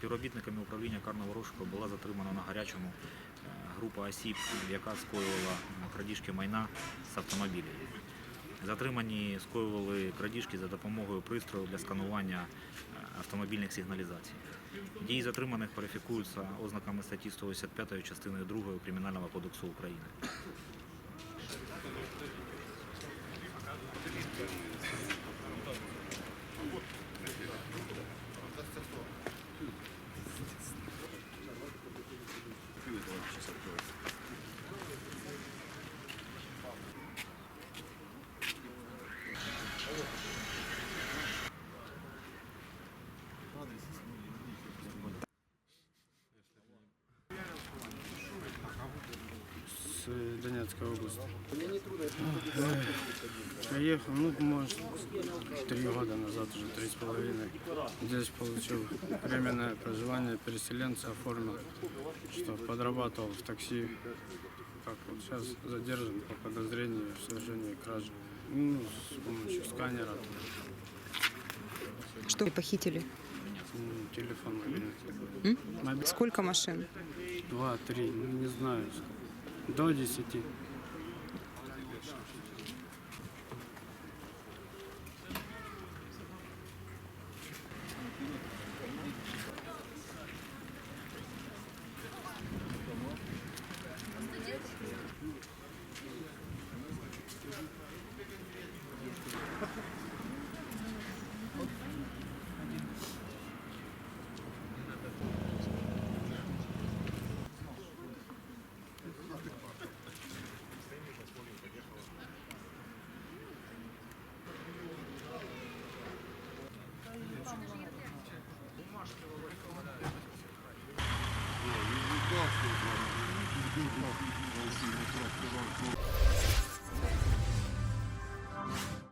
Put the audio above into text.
Співробітниками управління карного розшуку була затримана на гарячому е, група осіб, яка скоювала е, крадіжки майна з автомобілів. Затримані скоювали крадіжки за допомогою пристрою для сканування е, автомобільних сигналізацій. Дії затриманих кваліфікуються ознаками статті 185 частиною 2 Кримінального кодексу України. Донецкой области. Приехал, ну, может, три года назад, уже три с половиной. Здесь получил временное проживание переселенца, оформил, что подрабатывал в такси. Как вот сейчас задержан по подозрению в совершении кражи. Ну, с помощью сканера, Что вы похитили? м, телефон мобильный. М? Сколько машин? Два, три, ну, не знаю, сколько. до десяти. Thank you.